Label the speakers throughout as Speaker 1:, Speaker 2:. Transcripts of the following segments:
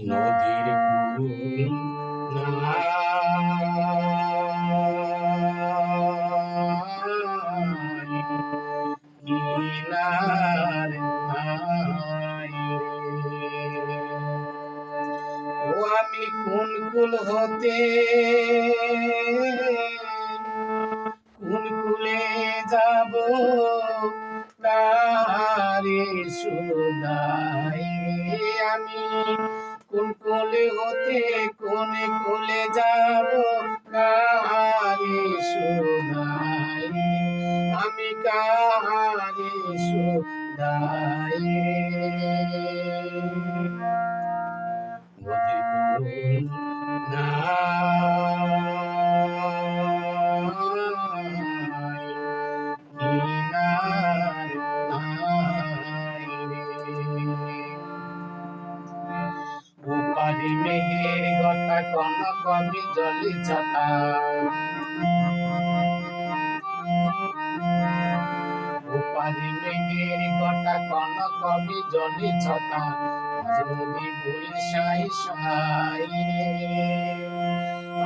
Speaker 1: নদীর আমি কোন কুল হতে? কোন কুলে যাব? তারে সুদাই আমি কোন কোলে হতে কোন কোলে যাব? কাহারে সুদাই আমি কাহারে সুদাই রে? উপারি মেঘের গটা কন কবি জলি ছটা উপারি মেঘের গটা কন কবি জলি ছটা নদী বই সাই। সাই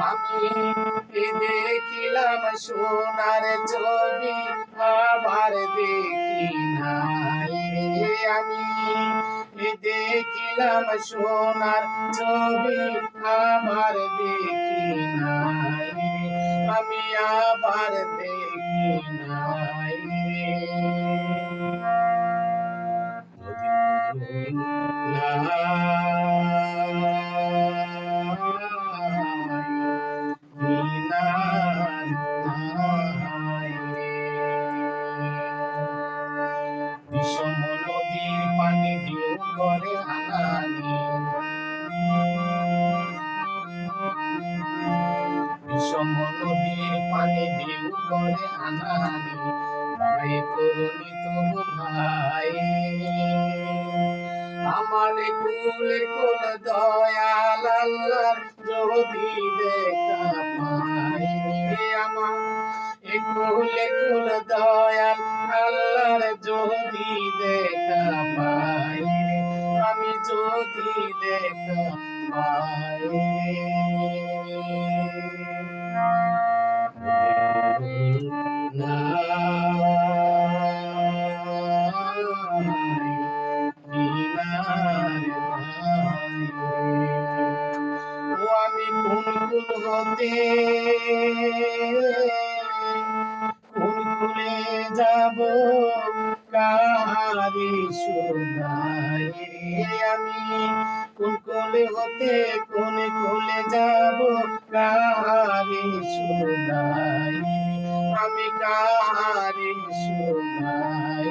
Speaker 1: আমি দেখিলাম সোনার ছবি, আবার দেখি নাই আমি। দেখিলাম সোনার ছবি আবার দেখি নাই। আমি আবার দেখি নাই। রে নদীর ঢেউ করে আনানি ভাই করুনি তবু ভাই আমার কুলে কোন দয়াল যদি দেখা পাই আমার কুলে কোন দয়াল আল্লাহর যদি দেখা পাই আমি যদি দেখা পাই আমি কোন কুল হতে কোন কুলে যাব? কাহারি সুদাই আমি? কোন কুলে হতে কোন কুলে যাব? কাহারি সুদাই আমি? কাহারি সুদাই